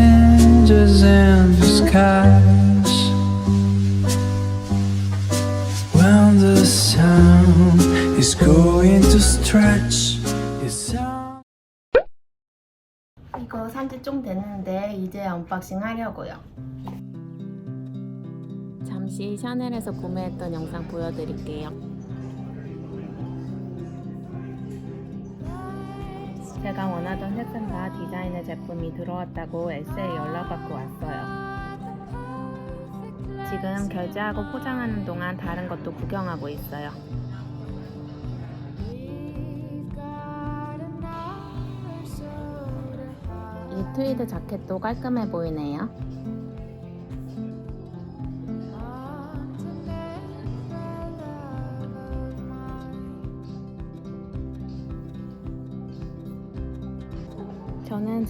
Strangers in disguise. When the sun is going to stretch its. 이거 산지 좀 됐는데 이제 언박싱 하려고요. 잠시 샤넬에서 구매했던 영상 보여드릴게요. 제가 원하던 색상과 디자인의 제품이 들어왔다고 S에 연락받고 왔어요. 지금 결제하고 포장하는 동안 다른 것도 구경하고 있어요. 이 트위드 자켓도 깔끔해 보이네요.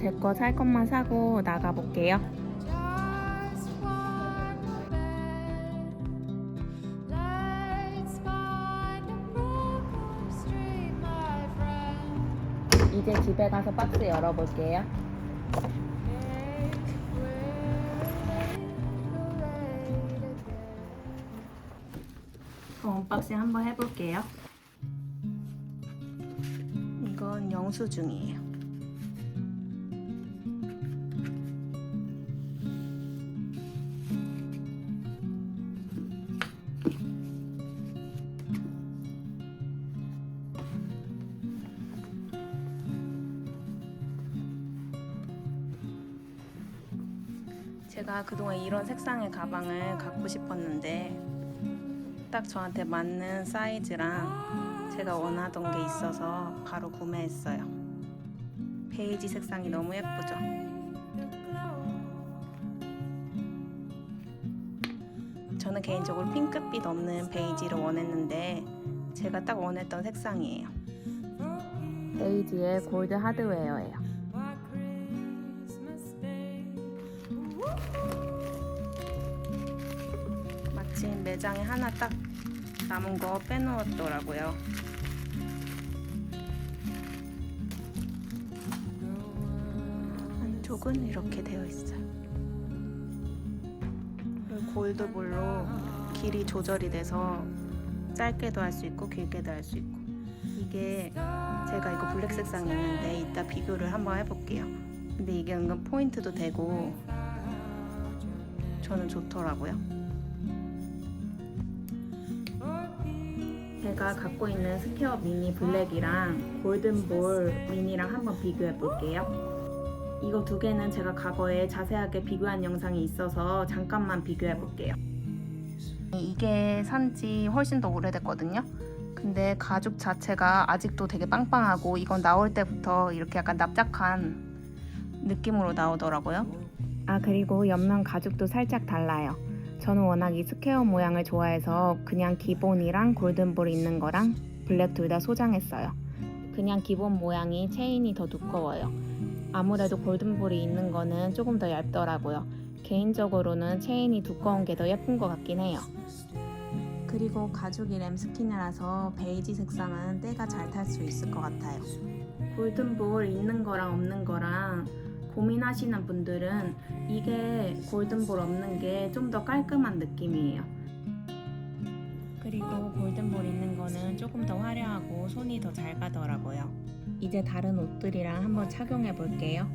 제 거 살 것만 사고 나가 볼게요. 이제 집에 가서 박스 열어볼게요. 그럼 언박싱 한번 해볼게요. 이건 영수증이에요. 제가 그동안 이런 색상의 가방을 갖고 싶었는데 딱 저한테 맞는 사이즈랑 제가 원하던 게 있어서 바로 구매했어요. 베이지 색상이 너무 예쁘죠? 저는 개인적으로 핑크빛 없는 베이지를 원했는데 제가 딱 원했던 색상이에요. 베이지의 골드 하드웨어예요. 마침 매장에 하나 딱 남은 거 빼놓았더라고요. 한쪽은 이렇게 되어 있어요. 골드볼로 길이 조절이 돼서 짧게도 할 수 있고 길게도 할 수 있고 이게 제가 이거 블랙 색상이 있는데 이따 비교를 한번 해볼게요. 근데 이게 은근 포인트도 되고 저는 좋더라고요. 제가 갖고 있는 스퀘어 미니 블랙이랑 골든볼 미니랑 한번 비교해 볼게요. 이거 두 개는 제가 과거에 자세하게 비교한 영상이 있어서 잠깐만 비교해 볼게요. 이게 산지 훨씬 더 오래됐거든요. 근데 가죽 자체가 아직도 되게 빵빵하고 이건 나올 때부터 이렇게 약간 납작한 느낌으로 나오더라고요. 아 그리고 옆면 가죽도 살짝 달라요. 저는 워낙 이 스퀘어 모양을 좋아해서 그냥 기본이랑 골든볼 있는 거랑 블랙 둘 다 소장했어요. 그냥 기본 모양이 체인이 더 두꺼워요. 아무래도 골든볼이 있는 거는 조금 더 얇더라고요. 개인적으로는 체인이 두꺼운 게 더 예쁜 것 같긴 해요. 그리고 가죽이 램스킨이라서 베이지 색상은 때가 잘 탈 수 있을 것 같아요. 골든볼 있는 거랑 없는 거랑 고민하시는 분들은 이게 골든볼 없는 게 좀 더 깔끔한 느낌이에요. 그리고 골든볼 있는 거는 조금 더 화려하고 손이 더 잘 가더라고요. 이제 다른 옷들이랑 한번 착용해 볼게요.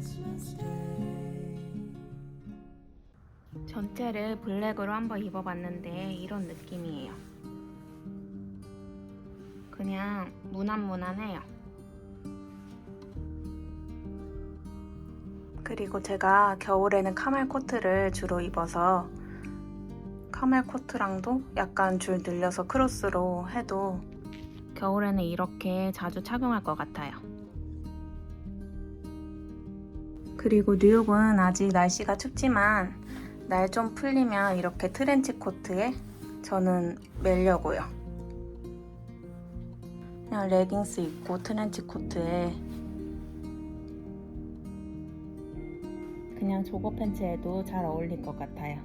전체를 블랙으로 한번 입어봤는데 이런 느낌이에요. 그냥 무난무난해요. 그리고 제가 겨울에는 카멜 코트를 주로 입어서 카멜 코트랑도 약간 줄 늘려서 크로스로 해도 겨울에는 이렇게 자주 착용할 것 같아요. 그리고 뉴욕은 아직 날씨가 춥지만 날 좀 풀리면 이렇게 트렌치 코트에 저는 매려고요. 그냥 레깅스 입고 트렌치 코트에 그냥 조거 팬츠에도 잘 어울릴 것 같아요.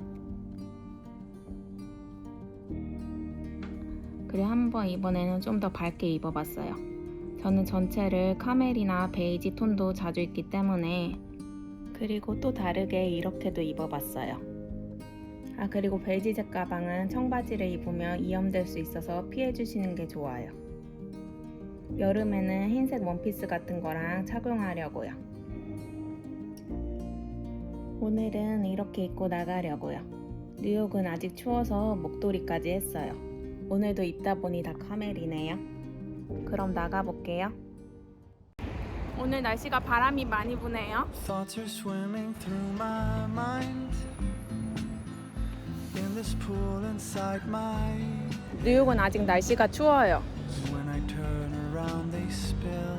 그리고 한번 이번에는 좀 더 밝게 입어봤어요. 저는 전체를 카멜이나 베이지 톤도 자주 입기 때문에 그리고 또 다르게 이렇게도 입어봤어요. 아 그리고 베이지색 가방은 청바지를 입으면 이염될 수 있어서 피해주시는 게 좋아요. 여름에는 흰색 원피스 같은 거랑 착용하려고요. 오늘은 이렇게 입고 나가려고요. 뉴욕은 아직 추워서 목도리까지 했어요. 오늘도 입다 보니 다 카멜이네요. 그럼 나가볼게요. 오늘 날씨가 바람이 많이 부네요. Thoughts are swimming through my mind. In this pool inside my. 뉴욕은 아직 날씨가 추워요. When I turn around, they spill.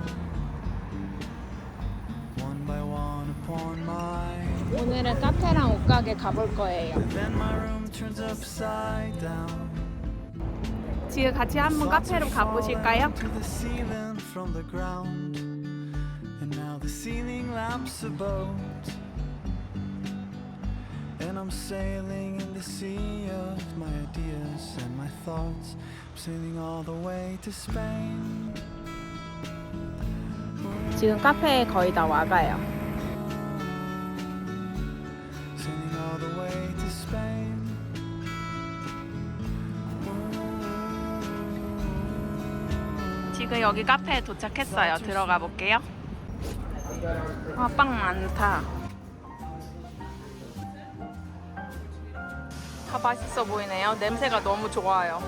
오늘은 카페랑 옷가게 가볼 거예요. 지금 같이 한번 카페로 가보실까요? To the ceiling from the ground. And now the ceiling lamps a boat. And I'm sailing in the sea of my ideas and my thoughts. I'm sailing all the way to Spain. 지금 카페에 거의 다 와가요. 지금 여기 카페에 도착했어요. 들어가 볼게요. 아, 빵 많다. 다 맛있어 보이네요. 냄새가 너무 좋아요.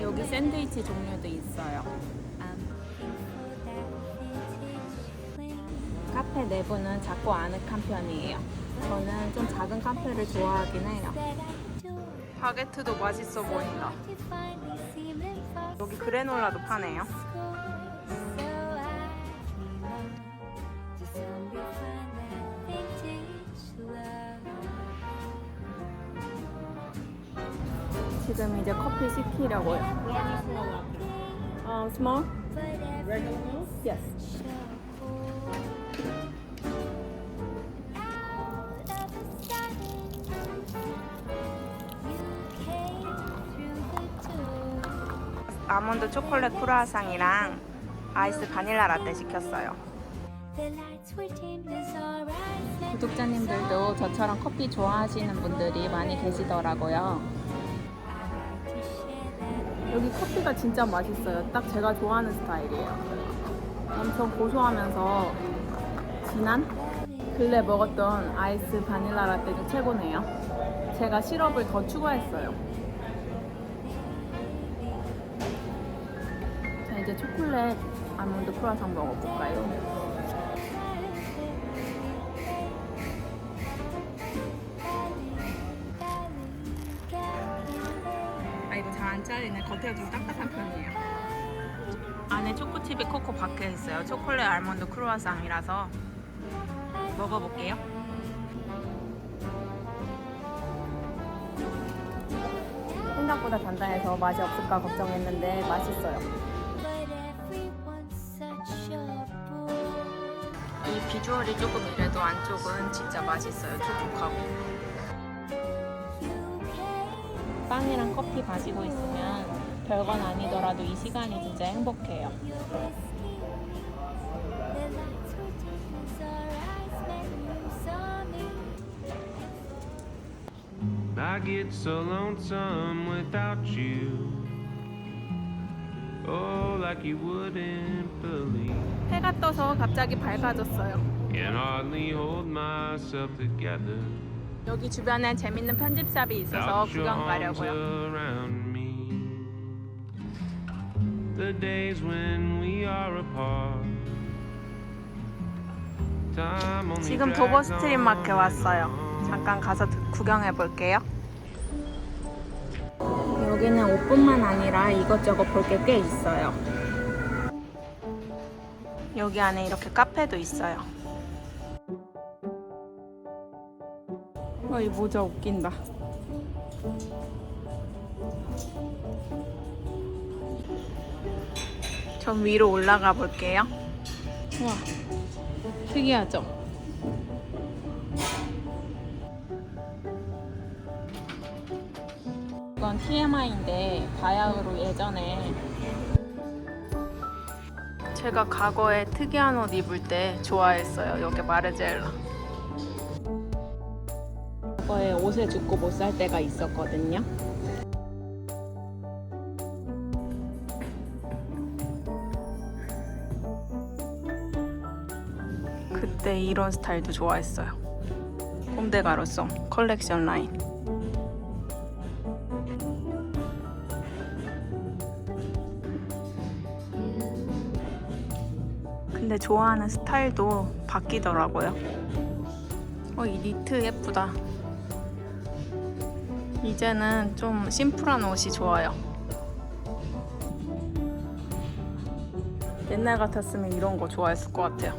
여기 샌드위치 종류도 있어요. 카페 내부는 작고 아늑한 편이에요. 저는 좀 작은 카페를 좋아하긴 해요. 바게트도 맛있어 보인다. 여기 그래놀라도 파네요. 지금 이제 커피 시키려고요. 어, small? Everything's Yes. 아몬드 초콜릿 크루아상이랑 아이스 바닐라 라떼 시켰어요. 구독자님들도 저처럼 커피 좋아하시는 분들이 많이 계시더라고요. 여기 커피가 진짜 맛있어요. 딱 제가 좋아하는 스타일이에요. 엄청 고소하면서 진한? 근래 먹었던 아이스 바닐라 라떼 중 최고네요. 제가 시럽을 더 추가했어요. 자, 이제 초콜릿 아몬드 크루아상 먹어볼까요? 아 이거 잘 안 잘리네. 겉에가 좀 딱딱한 편이에요. 안에 초코칩이 코코 박혀 있어요. 초콜릿 알몬드 크루아상이라서 먹어볼게요. 생각보다 단단해서 맛이 없을까 걱정했는데 맛있어요. 이 비주얼이 조금 이래도 안쪽은 진짜 맛있어요. 촉촉하고. 빵이랑 커피 마시고 있으면 별건 아니더라도 이 시간이 진짜 행복해요. I get so lonesome without you. Oh, like you wouldn't believe. 해가 떠서 갑자기 밝아졌어요. Can hardly hold myself together. 여기 주변에 재밌는 편집샵이 있어서 Without your 구경 arms 가려고요. around me. The days when we are apart. Time only 지금 drags 도버 스트리트 on 마켓 and 왔어요. on. 잠깐 가서 드- 구경해 볼게요. 여기는 옷뿐만 아니라 이것저것 볼 게 꽤 있어요. 여기 안에 이렇게 카페도 있어요. 와, 이 모자 웃긴다. 전 위로 올라가 볼게요. 와, 특이하죠? 이건 TMI인데 바야흐로 예전에 제가 과거에 특이한 옷 입을 때 좋아했어요. 여기 마르젤라. 과거에 옷에 죽고 못 살 때가 있었거든요. 그때 이런 스타일도 좋아했어요. 꼼데 가로송 컬렉션 라인. 근데 좋아하는 스타일도 바뀌더라고요. 어, 이 니트 예쁘다. 이제는 좀 심플한 옷이 좋아요. 옛날 같았으면 이런 거 좋아했을 것 같아요.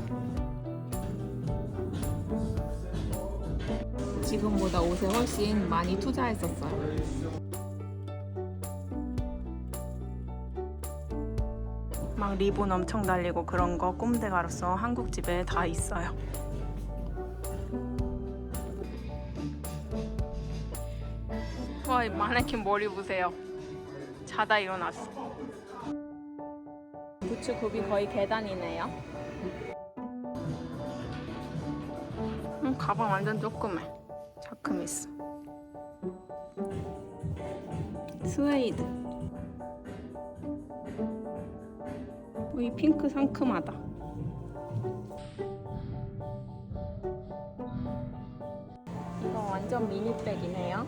지금보다 옷에 훨씬 많이 투자했었어요. 막 리본 엄청 달리고 그런 거 꼼데 가로서 한국 집에 다 있어요. 와, 이 마네킹 머리 보세요. 자다 일어났어. 부츠 굽이 거의 계단이네요. 음, 가방 완전 조그매. 있어. 스웨이드. 어, 이 핑크 상큼하다. 이거 완전 미니백이네요.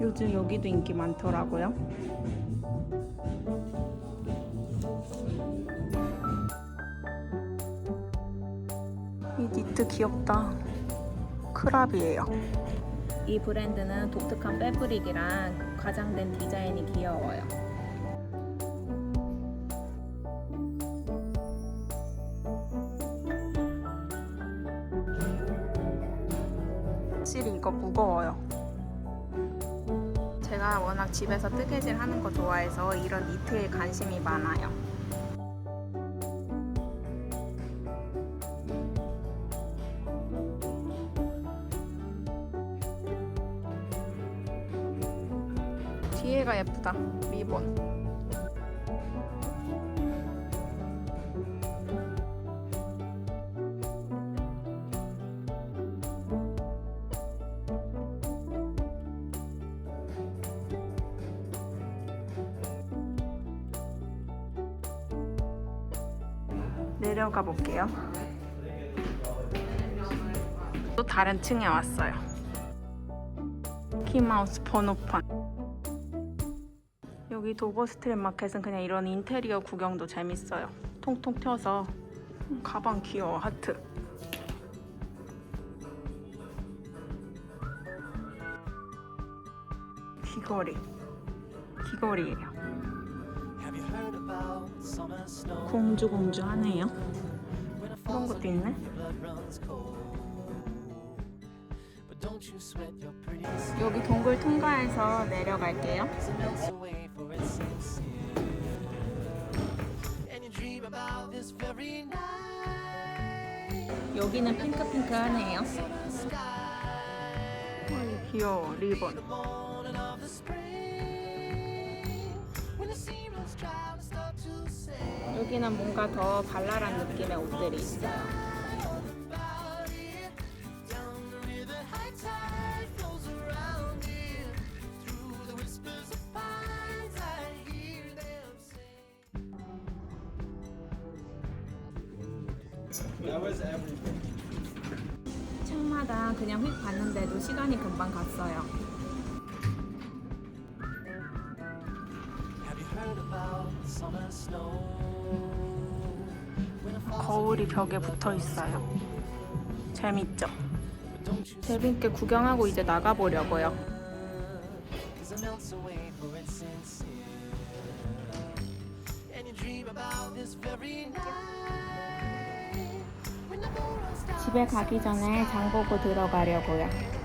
요즘 여기도 인기 많더라고요. 이 니트 귀엽다. 크랍이에요. 이 브랜드는 독특한 패브릭이랑 과장된 디자인이 귀여워요. 확실히 이거 무거워요. 제가 워낙 집에서 뜨개질 하는 거 좋아해서 이런 니트에 관심이 많아요. 뒤에가 예쁘다. 리본. 내려가 볼게요. 또 다른 층에 왔어요. 키마우스 번호판. 여기 도버 스트릿 마켓은 그냥 이런 인테리어 구경도 재밌어요. 통통 튀어서 음, 가방 귀여워 하트. 귀걸이. 귀걸이에요. 공주 공주 하네요. 그런 것도 있네. 여기 동굴 통과해서 내려갈게요. 여기는 핑크핑크하네요. 어, 귀여워 리본. 여기는 뭔가 더 발랄한 느낌의 옷들이 있어요. 층마다 그냥 휙 봤는데도 시간이 금방 갔어요. 거울이 벽에 붙어 있어요. 재밌죠? 재밌게 구경하고 이제 나가보려고요. 집에 가기 전에 장 보고 들어가려고요.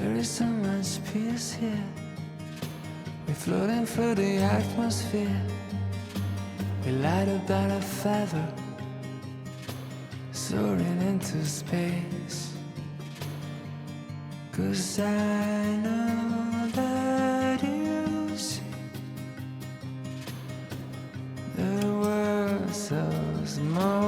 There is so much peace here. We're floating through the atmosphere. We light than a feather, soaring into space. Cause I know that you see the world so small.